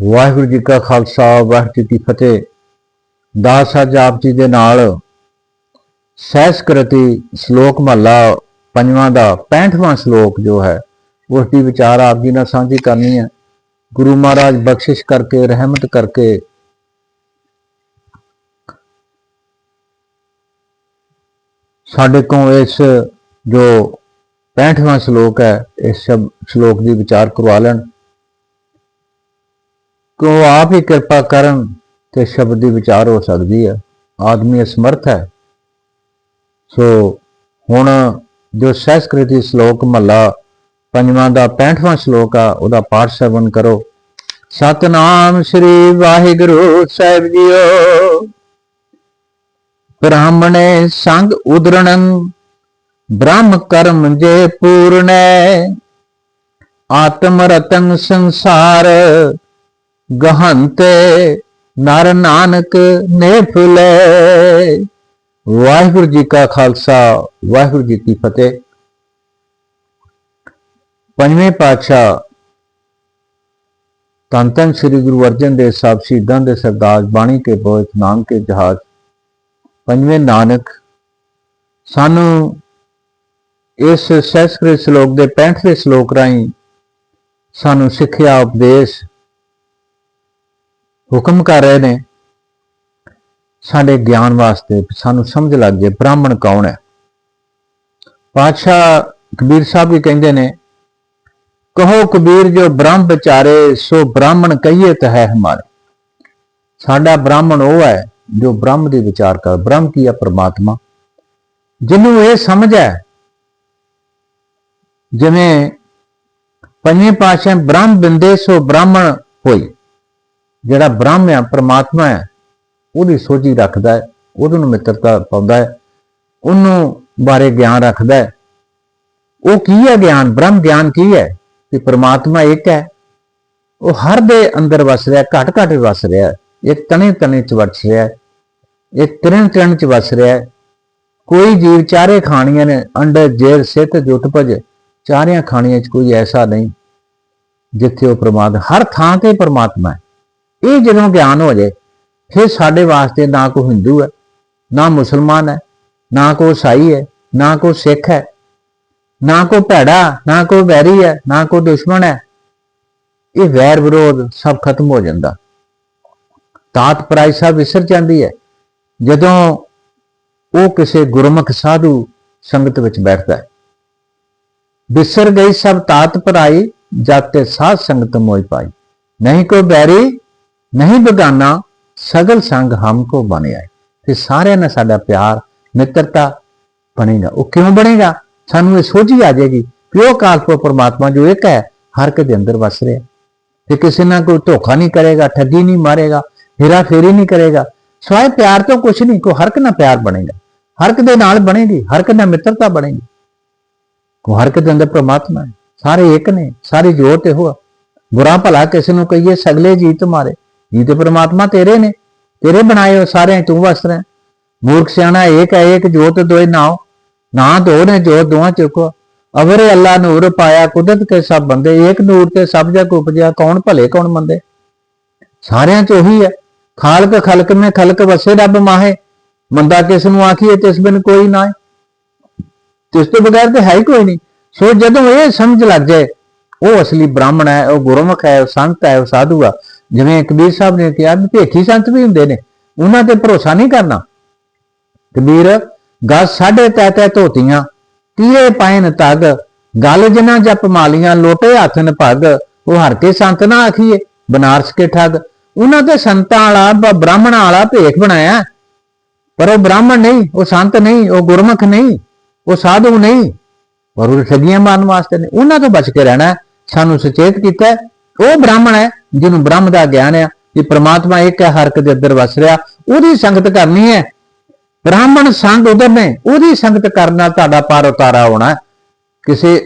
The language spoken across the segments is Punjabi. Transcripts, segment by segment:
ਵਾਹਿਗੁਰੂ ਜੀ ਕਾ ਖਾਲਸਾ, ਵਾਹਿਗੁਰੂ ਜੀ ਕੀ ਫਤਿਹ। ਦਾਸ ਅੱਜ ਆਪ ਜੀ ਦੇ ਨਾਲ ਸਹਿਸਕ੍ਰਿਤੀ ਸ਼ਲੋਕ ਮਹੱਲਾ ਪੰਜਵਾਂ ਦਾ 65ਵਾਂ ਸ਼ਲੋਕ ਜੋ ਹੈ ਉਸ ਦੀ ਵਿਚਾਰ ਆਪ ਜੀ ਨਾਲ ਸਾਂਝੀ ਕਰਨੀ ਹੈ। ਗੁਰੂ ਮਹਾਰਾਜ ਬਖਸ਼ਿਸ਼ ਕਰਕੇ, ਰਹਿਮਤ ਕਰਕੇ ਸਾਡੇ ਕੋਲ ਇਸ ਜੋ 65ਵਾਂ ਸ਼ਲੋਕ ਹੈ, ਇਸ ਸ਼ਬ, ਸ਼ਲੋਕ ਦੀ ਵਿਚਾਰ ਕਰਵਾ ਲੈਣ। ਕਿ ਉਹ ਆਪ ਹੀ ਕਿਰਪਾ ਕਰਨ ਤੇ ਸ਼ਬਦ ਦੀ ਵਿਚਾਰ ਹੋ ਸਕਦੀ ਹੈ ਆਦਮੀ ਅਸਮਰਥ ਹੈ। ਸੋ ਹੁਣ ਜੋ ਸਹਿਸਕ੍ਰਿਤੀ ਸ਼ਲੋਕ ਮਹੱਲਾ ਪੰਜਵਾਂ ਦਾ 65ਵਾਂ ਸ਼ਲੋਕ ਆ, ਉਹਦਾ ਪਾਠ ਸਰਵਨ ਕਰੋ। ਸਤਨਾਮ ਸ੍ਰੀ ਵਾਹਿਗੁਰੂ ਸਾਹਿਬ ਜੀਓ। ਬ੍ਰਾਹਮਣੇ ਸੰਗ ਉਦਰਣੰ, ਬ੍ਰਹਮ ਕਰਮ ਜੇ ਪੂਰਨੈ। ਆਤਮ ਰਤਨ ਸੰਸਾਰ ਗਹੰਤੇ ਨਰ ਨਾਨਕ ਨੇ ਫੁਲੇ ਵਾਹਿਗੁਰੂ ਜੀ ਕਾ ਖਾਲਸਾ, ਵਾਹਿਗੁਰੂ ਜੀ ਕੀ ਫਤਿਹ। ਪੰਜਵੇਂ ਪਾਤਸ਼ਾਹ ਧੰਨ ਧੰਨ ਸ੍ਰੀ ਗੁਰੂ ਅਰਜਨ ਦੇਵ ਸਾਹਿਬ ਸ਼ਹੀਦਾਂ ਦੇ ਸਰਦਾਰ ਬਾਣੀ ਕੇ ਬੋਝ ਨਾਮ ਕੇ ਜਹਾਜ਼। ਪੰਜਵੇਂ ਨਾਨਕ, ਸਾਨੂੰ ਇਸ ਸੰਸਕ੍ਰਿਤ ਸ਼ਲੋਕ ਦੇ 65ਵੇਂ ਸ਼ਲੋਕ ਰਾਹੀਂ ਸਾਨੂੰ ਸਿੱਖਿਆ ਉਪਦੇਸ਼ ਹੁਕਮ ਕਰ ਰਹੇ ਨੇ। ਸਾਡੇ ਗਿਆਨ ਵਾਸਤੇ ਸਾਨੂੰ ਸਮਝ ਲੱਗ ਜੇ ਬ੍ਰਾਹਮਣ ਕੌਣ ਹੈ। ਪਾਤਸ਼ਾਹ ਕਬੀਰ ਸਾਹਿਬ ਵੀ ਕਹਿੰਦੇ ਨੇ, ਕਹੋ ਕਬੀਰ ਜੋ ਬ੍ਰਹਮ ਵਿਚਾਰੇ, ਸੋ ਬ੍ਰਾਹਮਣ ਕਹੀਏ ਤਾਂ ਹੈ ਹਮਾਰੇ। ਸਾਡਾ ਬ੍ਰਾਹਮਣ ਉਹ ਹੈ ਜੋ ਬ੍ਰਹਮ ਦੀ ਵਿਚਾਰ ਕਰ, ਬ੍ਰਹਮ ਕੀ ਹੈ ਪਰਮਾਤਮਾ। ਜਿਹਨੂੰ ਇਹ ਸਮਝ ਹੈ, ਜਿਵੇਂ ਪੰਜੇ ਪਾਤਸ਼ਾਹ ਬ੍ਰਹਮ ਬਿੰਦੇ ਸੋ ਬ੍ਰਾਹਮਣ ਹੋਈ ਜਿਹੜਾ ਬ੍ਰਹਮ ਹੈ, ਪਰਮਾਤਮਾ ਹੈ, ਉਹਦੀ ਸੋਝੀ ਰੱਖਦਾ ਹੈ ਉਹਦੇ ਮਿੱਤਰਤਾ ਪਾਉਂਦਾ ਹੈ, ਉਹਨੂੰ ਬਾਰੇ ਗਿਆਨ ਰੱਖਦਾ ਹੈ। ਉਹ ਕੀ ਹੈ ਗਿਆਨ? ਬ੍ਰਹਮ ਗਿਆਨ ਕੀ ਹੈ? ਕਿ ਪਰਮਾਤਮਾ ਇੱਕ ਹੈ। ਉਹ ਹਰ ਦੇ ਅੰਦਰ ਵਸ ਰਿਹਾ, ਘਟ ਘਟ ਵਸ ਰਿਹਾ ਇੱਕ ਤਣੇ ਤਣੇ ਚ ਵਸ ਰਿਹਾ ਇੱਕ ਤ੍ਰਿਣ ਤ੍ਰਿਣ ਚ ਵਸ ਰਿਹਾ ਕੋਈ ਜੀਵ ਚਾਰੇ ਖਾਣੀਆਂ ਨੇ ਅੰਡਰ ਜੇਰ ਸਿੱਤ ਜੁਟ, ਭਜ, ਚਾਰਿਆਂ ਖਾਣੀਆਂ ਚ ਕੋਈ ਐਸਾ ਨਹੀਂ ਜਿੱਥੇ ਉਹ ਪ੍ਰਮਾਤਮਾ, ਹਰ ਥਾਂ ਤੇ ਪਰਮਾਤਮਾ ਹੈ। ਇਹ ਜਦੋਂ ਗਿਆਨ ਹੋ ਜਾਏ, ਫਿਰ ਸਾਡੇ ਵਾਸਤੇ ਨਾ ਕੋਈ ਹਿੰਦੂ ਹੈ, ਨਾ ਮੁਸਲਮਾਨ ਹੈ, ਨਾ ਕੋਈ ਈਸਾਈ ਹੈ, ਨਾ ਕੋਈ ਸਿੱਖ ਹੈ, ਨਾ ਕੋਈ ਭੈੜਾ, ਨਾ ਕੋਈ ਵੈਰੀ ਹੈ, ਨਾ ਕੋਈ ਦੁਸ਼ਮਣ ਹੈ, ਇਹ ਵੈਰ ਵਿਰੋਧ ਸਭ ਖਤਮ ਹੋ ਜਾਂਦਾ। ਤਾਤ ਪਰਾਈ ਸਭ ਵਿਸਰ ਜਾਂਦੀ ਹੈ, ਜਦੋਂ ਉਹ ਕਿਸੇ ਗੁਰਮੁਖ ਸਾਧੂ ਸੰਗਤ ਵਿੱਚ ਬੈਠਦਾ ਹੈ। ਵਿਸਰ ਗਈ ਸਭ ਤਾਤ ਪਰਾਈ ਜਾਤੇ ਸਾਧ ਸੰਗਤ ਮੋਇ ਪਾਈ। ਨਹੀਂ ਕੋ ਬੈਰੀ ਨਹੀਂ ਬਗਾਨਾ, ਸਗਲ ਸੰਗ ਹਮਕੋ ਬਣਿਆ ਤੇ ਸਾਰਿਆਂ ਨਾਲ ਸਾਡਾ ਪਿਆਰ, ਮਿੱਤਰਤਾ ਬਣੇਗਾ ਉਹ ਕਿਉਂ ਬਣੇਗਾ? ਸਾਨੂੰ ਇਹ ਸੋਝੀ ਆ ਜਾਏਗੀ ਕਿ ਉਹ ਕਾਲਪੋ ਪਰਮਾਤਮਾ ਜੋ ਇੱਕ ਹੈ, ਹਰ ਇੱਕ ਦੇ ਅੰਦਰ ਵਸ ਰਿਹਾ। ਤੇ ਕਿਸੇ ਨਾਲ ਕੋਈ ਧੋਖਾ ਨਹੀਂ ਕਰੇਗਾ, ਠੱਗੀ ਨਹੀਂ ਮਾਰੇਗਾ ਹੀਰਾ ਫੇਰੀ ਨਹੀਂ ਕਰੇਗਾ। ਸਵਾਏ ਪਿਆਰ ਤੋਂ ਕੁਝ ਨਹੀਂ ਕੋ ਹਰਕ ਨਾਲ ਪਿਆਰ ਬਣੇਗਾ। ਹਰਕ ਦੇ ਨਾਲ ਬਣੇਗੀ ਹਰਕ ਨਾਲ ਮਿੱਤਰਤਾ ਬਣੇਗੀ। ਕੋ ਹਰ ਦੇ ਅੰਦਰ ਪ੍ਰਮਾਤਮਾ ਹੈ। ਸਾਰੇ ਇੱਕ ਨੇ, ਸਾਰੀ ਜੋਤ ਇਹੋ ਆ ਬੁਰਾ ਭਲਾ ਕਿਸੇ ਨੂੰ ਕਹੀਏ, ਸਗਲੇ ਜੀ ਤੁਮਾਰੇ ਜੀ ਤੇ ਪ੍ਰਮਾਤਮਾ ਤੇਰੇ ਨੇ, ਤੇਰੇ ਬਣਾਏ ਹੋ ਸਾਰੇ ਤੂੰ ਵਸ ਰਿਹਾ। ਮੂਰਖ ਸਿਆਣਾ ਏਕ ਹੈ, ਏਕ ਜੋਤ ਦੋਇ ਨਾਉ। ਨਾ ਦੋ ਨੇ ਜੋਤ ਦੋਹਾਂ ਚੁਕੋ। ਅਵਰੇ ਅੱਲਾ ਨੂਰ ਪਾਇਆ, ਕੁਦਰਤ ਕੇ ਸਭ ਬੰਦੇ। ਏਕ ਨੂਰ ਤੇ ਸਭ ਜਗ ਉਪਜਿਆ, ਕੌਣ ਭਲੇ, ਕੌਣ ਮੰਦੇ। ਸਾਰਿਆਂ ਚ ਉਹੀ ਹੈ। ਖਾਲਕ ਖਲਕ ਮੇ ਖਲਕ ਵਸੇ ਰੱਬ ਮਾਹੇ। ਮੰਦਾ ਕਿਸ ਨੂੰ ਆਖੀਏ, ਤਿਸ ਬਿਨ ਕੋਈ ਨਾ ਤਿਸ ਤੋਂ ਬਗੈਰ ਤੇ ਹੈ ਹੀ ਕੋਈ ਨਹੀਂ। ਸੋ ਜਦੋਂ ਇਹ ਸਮਝ ਲੱਗ ਜਾਏ, ਉਹ ਅਸਲੀ ਬ੍ਰਾਹਮਣ ਹੈ, ਉਹ ਗੁਰਮੁਖ ਹੈ, ਉਹ ਸੰਤ ਹੈ, ਉਹ ਸਾਧੂ ਆ ਜਿਵੇਂ ਕਬੀਰ ਸਾਹਿਬ ਨੇ ਕਿਹਾ ਵੀ ਭੇਖੀ ਸੰਤ ਵੀ ਹੁੰਦੇ ਨੇ, ਉਹਨਾਂ ਤੇ ਭਰੋਸਾ ਨਹੀਂ ਕਰਨਾ। ਕਬੀਰ, ਗੱਲ ਸਾਢੇ ਤੈ ਤੈ ਧੋਤੀਆਂ, ਤੀਏ ਪਾਇਨ ਤਗ, ਗੱਲ ਜਿਨਾ ਜਪ ਮਾਲੀਆਂ, ਲੋਟੇ ਹੱਥ ਨ ਭਗ, ਉਹ ਹਰ ਕੇ ਸੰਤ ਨਾ ਆਖੀਏ, ਬਨਾਰਸ ਕੇ ਠੱਗ। ਉਹਨਾਂ ਤੇ ਸੰਤਾਂ ਵਾਲਾ ਬ੍ਰਾਹਮਣਾਂ ਵਾਲਾ ਭੇਖ ਬਣਾਇਆ। ਪਰ ਉਹ ਬ੍ਰਾਹਮਣ ਨਹੀਂ, ਉਹ ਸੰਤ ਨਹੀਂ, ਉਹ ਗੁਰਮੁਖ ਨਹੀਂ, ਉਹ ਸਾਧੂ ਨਹੀਂ। ਪਰ ਉਹ ਠੱਗੀਆਂ ਮਾਰਨ ਵਾਸਤੇ ਨੇ ਉਹਨਾਂ ਤੋਂ ਬਚ ਕੇ ਰਹਿਣਾ ਸਾਨੂੰ ਸੁਚੇਤ ਕੀਤਾ ਉਹ ਬ੍ਰਾਹਮਣ ਹੈ, ਜਿਹਨੂੰ ਬ੍ਰਹਮ ਦਾ ਗਿਆਨ ਹੈ ਕਿ ਪ੍ਰਮਾਤਮਾ ਇੱਕ ਹੈ ਹਰ ਦੇ ਅੰਦਰ ਵਸ ਰਿਹਾ, ਉਹਦੀ ਸੰਗਤ ਕਰਨੀ ਹੈ। ਬ੍ਰਾਹਮਣ ਸੰਗ ਉਧਰ ਨੇ ਉਹਦੀ ਸੰਗਤ ਕਰਨ ਨਾਲ ਤੁਹਾਡਾ ਪਾਰ ਉਤਾਰਾ ਹੋਣਾ ਕਿਸੇ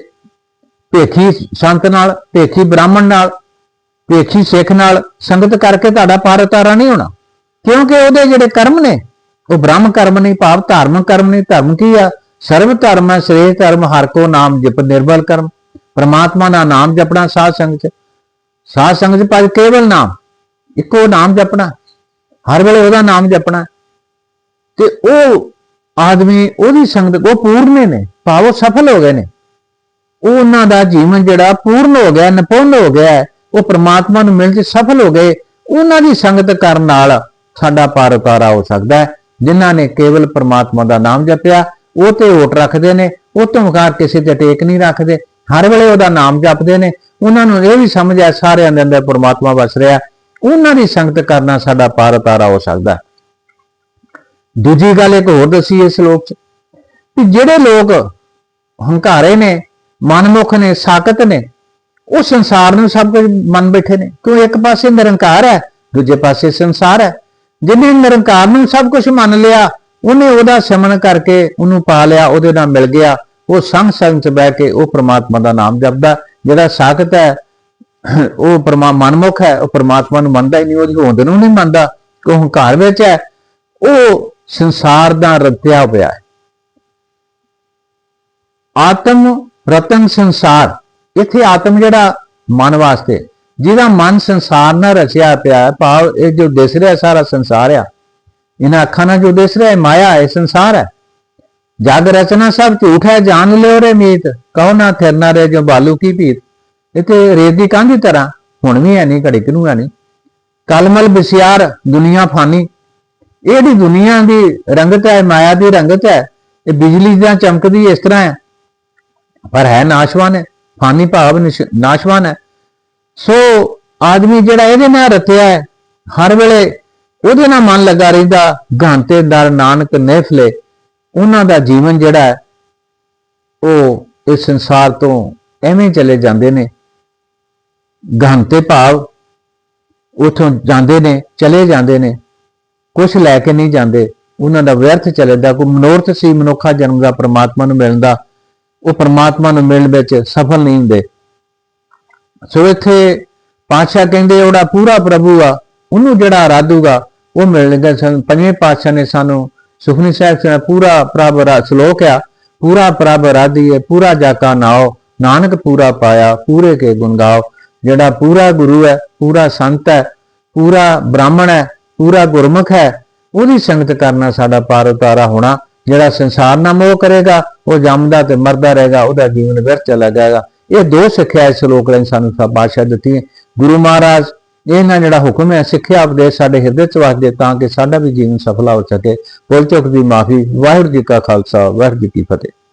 ਭੇਖੀ ਸੰਤ ਨਾਲ, ਭੇਖੀ ਬ੍ਰਾਹਮਣ ਨਾਲ, ਭੇਖੀ ਸਿੱਖ ਨਾਲ ਸੰਗਤ ਕਰਕੇ ਤੁਹਾਡਾ ਪਾਰ ਉਤਾਰਾ ਨਹੀਂ ਹੋਣਾ। ਕਿਉਂਕਿ ਉਹਦੇ ਜਿਹੜੇ ਕਰਮ ਨੇ, ਉਹ ਬ੍ਰਹਮ ਕਰਮ ਨਹੀਂ, ਭਾਵ ਧਾਰਮਿਕ ਕਰਮ ਨਹੀਂ। ਧਰਮ ਕੀ ਆ? ਸਰਵ ਧਰਮ ਹੈ, ਸ੍ਰੇਸ਼ਟ ਧਰਮ, ਹਰ ਕੋ ਨਾਮ ਜਪ ਨਿਰਬਲ ਕਰਮ। ਪ੍ਰਮਾਤਮਾ ਦਾ ਨਾਮ ਜਪਣਾ ਸਾਧ ਸੰਗਤ ਚ। ਸਾਧ ਸੰਗਤ ਚ ਪਰ ਕੇਵਲ ਨਾਮ, ਇੱਕੋ ਨਾਮ ਜਪਣਾ, ਹਰ ਵੇਲੇ ਉਹਦਾ ਨਾਮ ਜਪਣਾ। ਤੇ ਉਹ ਆਦਮੀ, ਉਹਦੀ ਸੰਗਤ, ਉਹ ਪੂਰਨੇ ਨੇ, ਭਾਵ ਉਹ ਸਫਲ ਹੋ ਗਏ ਨੇ। ਉਹ ਉਹਨਾਂ ਦਾ ਜੀਵਨ ਜਿਹੜਾ ਪੂਰਨ ਹੋ ਗਿਆ, ਨਿਪੁੰਨ ਹੋ ਗਿਆ ਉਹ ਪ੍ਰਮਾਤਮਾ ਨੂੰ ਮਿਲ 'ਚ ਸਫਲ ਹੋ ਗਏ। ਉਹਨਾਂ ਦੀ ਸੰਗਤ ਕਰਨ ਨਾਲ ਸਾਡਾ ਪਾਰ ਉਤਾਰਾ ਹੋ ਸਕਦਾ ਹੈ। ਜਿਨ੍ਹਾਂ ਨੇ ਕੇਵਲ ਪ੍ਰਮਾਤਮਾ ਦਾ ਨਾਮ ਜਪਿਆ, ਉਹ ਤੇ ਓਟ ਰੱਖਦੇ ਨੇ, ਉਹ ਤੋਂ ਬਗੈਰ ਕਿਸੇ ਤੇ ਟੇਕ ਨਹੀਂ ਰੱਖਦੇ। ਹਰ ਵੇਲੇ ਉਹਦਾ ਨਾਮ ਜਪਦੇ ਨੇ ਉਹਨਾਂ ਨੂੰ ਇਹ ਵੀ ਸਮਝ ਆ, ਸਾਰਿਆਂ ਦੇ ਅੰਦਰ ਪਰਮਾਤਮਾ ਵਸ ਰਿਹਾ। ਉਹਨਾਂ ਦੀ ਸੰਗਤ ਕਰਨਾ ਸਾਡਾ ਪਾਰ ਉਤਾਰਾ ਹੋ ਸਕਦਾ। ਦੂਜੀ ਗੱਲ ਇੱਕ ਹੋਰ ਦੱਸੀ ਇਸ ਸ਼ਲੋਕ 'ਚ ਕਿ ਜਿਹੜੇ ਲੋਕ ਹੰਕਾਰੇ ਨੇ, ਮਨਮੁਖ ਨੇ ਸਾਕਤ ਨੇ, ਉਹ ਸੰਸਾਰ ਨੂੰ ਸਭ ਕੁਝ ਮੰਨ ਬੈਠੇ ਨੇ। ਕਿਉਂ ਇੱਕ ਪਾਸੇ ਨਿਰੰਕਾਰ ਹੈ, ਦੂਜੇ ਪਾਸੇ ਸੰਸਾਰ ਹੈ। ਜਿਹਨੇ ਨਿਰੰਕਾਰ ਨੂੰ ਸਭ ਕੁਝ ਮੰਨ ਲਿਆ, ਉਹਨੇ ਉਹਦਾ ਸਿਮਰਨ ਕਰਕੇ ਉਹਨੂੰ ਪਾ ਲਿਆ, ਉਹਦੇ ਨਾਲ ਮਿਲ ਗਿਆ। ਉਹ ਸੰਗ ਸੰਗ ਚ ਬਹਿ ਕੇ ਉਹ ਪ੍ਰਮਾਤਮਾ ਦਾ ਨਾਮ ਜਪਦਾ। ਜਿਹੜਾ ਸਾਖਤ ਹੈ, ਉਹ ਪਰਮਾ, ਮਨਮੁਖ ਹੈ, ਉਹ ਪਰਮਾਤਮਾ ਨੂੰ ਮੰਨਦਾ ਹੀ ਨਹੀਂ ਉਹਦੀ ਹੋਂਦ ਨੂੰ ਨਹੀਂ ਮੰਨਦਾ ਉਹ ਹੰਕਾਰ ਵਿੱਚ ਹੈ, ਉਹ ਸੰਸਾਰ ਦਾ ਰਤਿਆ ਹੋਇਆ ਹੈ। ਆਤਮ ਰਤਨ ਸੰਸਾਰ, ਇੱਥੇ ਆਤਮ ਜਿਹੜਾ ਮਨ ਵਾਸਤੇ, ਜਿਹਦਾ ਮਨ ਸੰਸਾਰ ਨਾਲ ਰਚਿਆ ਪਿਆ ਹੈ, ਭਾਵ ਇਹ ਜੋ ਦਿਸ ਰਿਹਾ, ਸਾਰਾ ਸੰਸਾਰ ਆ। ਇਹਨਾਂ ਅੱਖਾਂ ਨਾਲ ਜੋ ਦਿਸ ਰਿਹਾ ਹੈ ਮਾਇਆ ਹੈ ਸੰਸਾਰ ਹੈ। ਜਗ ਰਚਨਾ ਸਭ ਝੂਠ ਹੈ ਜਾਣ ਲਿਓ ਰੇ ਮੀਤ, ਕਹੋ ਨਾ ਥਿਰਨਾ ਰੇ ਜੋ ਬਾਲੂ ਕੀ ਭੀਤ। ਇਥੇ ਰੇਤ ਦੀ ਕੰਧ ਤਰ੍ਹਾਂ, ਹੁਣ ਵੀ ਹੈ ਨਹੀਂ, ਘੜੀ ਕਿਨੂੰ ਹੈ ਨਹੀਂ। ਕਲਮਲ ਬਿਸਿਆਰ, ਦੁਨੀਆ ਫਾਨੀ। ਇਹ ਦੀ ਦੁਨੀਆ ਦੀ ਰੰਗਤ ਹੈ, ਮਾਇਆ ਦੀ ਰੰਗਤ ਹੈ, ਇਹ ਬਿਜਲੀ ਜਾਂ ਚਮਕਦੀ ਇਸ ਤਰ੍ਹਾਂ ਹੈ। ਪਰ ਹੈ ਨਾਸ਼ਵਾਨ ਹੈ, ਫਾਨੀ ਭਾਵ ਨਿਸ਼- ਨਾਸ਼ਵਾਨ ਹੈ। ਸੋ ਆਦਮੀ ਜਿਹੜਾ ਇਹਦੇ ਨਾਲ ਰਤਿਆ ਹੈ, ਹਰ ਵੇਲੇ ਉਹਦੇ ਨਾਲ ਮਨ ਲੱਗਾ ਰਹਿੰਦਾ ਗਾਂਤੇ ਦਰ ਨਾਨਕ ਨੇਫਲੇ ਉਹਨਾਂ ਦਾ ਜੀਵਨ ਜਿਹੜਾ ਉਹ ਇਸ ਸੰਸਾਰ ਤੋਂ ਐਵੇਂ ਚਲੇ ਜਾਂਦੇ ਨੇ। ਗਾਂਤੇ ਭਾਵ ਉਥੋਂ ਜਾਂਦੇ ਨੇ, ਚਲੇ ਜਾਂਦੇ ਨੇ। ਕੁਝ ਲੈ ਕੇ ਨਹੀਂ ਜਾਂਦੇ। ਉਹਨਾਂ ਦਾ ਵਿਅਰਥ ਚਲੇ ਦਾ ਕੋਈ ਮਨੋਰਥ ਸੀ ਮਨੁੱਖਾ ਜਨਮ ਦਾ, ਪ੍ਰਮਾਤਮਾ ਨੂੰ ਮਿਲਣ ਦਾ, ਉਹ ਪ੍ਰਮਾਤਮਾ ਨੂੰ ਮਿਲਣ ਵਿੱਚ ਸਫਲ ਨਹੀਂ ਹੁੰਦੇ। ਸੋ ਇੱਥੇ ਪਾਤਸ਼ਾਹ ਕਹਿੰਦੇ, ਉਹਦਾ ਪੂਰਾ ਪ੍ਰਭੂ ਆ। ਉਹਨੂੰ ਜਿਹੜਾ ਆਰਾਧੂਗਾ, ਉਹ ਮਿਲਣਗਾ ਪੰਜਵੇਂ ਪਾਤਸ਼ਾਹ ਨੇ ਸਾਨੂੰ ਸੁਖਨੀ ਸਾਹਿਬ ਸੇ ਪੂਰਾ ਪ੍ਰਭ ਰਾ ਸ਼ਲੋਕ ਆ। ਪੂਰਾ ਪ੍ਰਭ ਰਾਧੀਏ, ਪੂਰਾ ਜਾਕਾ ਨਾਓ ਨਾਨਕ ਪੂਰਾ ਪਾਇਆ, ਪੂਰੇ ਕੇ ਗੁਣ ਗਾਓ। ਜਿਹੜਾ ਪੂਰਾ ਗੁਰੂ ਹੈ, ਪੂਰਾ ਸੰਤ ਹੈ, ਪੂਰਾ ਬ੍ਰਾਹਮਣ ਹੈ, ਪੂਰਾ ਗੁਰਮੁਖ ਹੈ, ਉਹਦੀ ਸੰਗਤ ਕਰਨਾ ਸਾਡਾ ਪਾਰ ਉਤਾਰਾ ਹੋਣਾ। ਜਿਹੜਾ ਸੰਸਾਰ ਨਾਲ ਮੋਹ ਕਰੇਗਾ, ਉਹ ਜੰਮਦਾ ਤੇ ਮਰਦਾ ਰਹੇਗਾ, ਉਹਦਾ ਜੀਵਨ ਵਿਅਰਥ ਚਲਾ ਜਾਏਗਾ। ਇਹ ਦੋ ਸਿੱਖਿਆ ਇਸ ਸ਼ਲੋਕ ਲਈ ਸਾਨੂੰ ਸਭ ਬਾਦਸ਼ਾਹ ਦਿੱਤੀ ਹੈ ਗੁਰੂ ਮਹਾਰਾਜ ਇਹਨਾਂ ਜਿਹੜਾ ਹੁਕਮ ਹੈ, ਸਿੱਖਿਆ ਉਪਦੇਸ਼ ਸਾਡੇ ਹਿਰਦੇ ਚ ਵਸਦੇ ਤਾਂ ਕਿ ਸਾਡਾ ਵੀ ਜੀਵਨ ਸਫਲਾ ਹੋ ਸਕੇ। ਭੁੱਲ ਚੁੱਕ ਦੀ ਮਾਫੀ, ਵਾਹਿਗੁਰੂ ਜੀ ਕਾ ਖਾਲਸਾ, ਵਾਹਿਗੁਰੂ ਜੀ ਕੀ ਫਤਿਹ।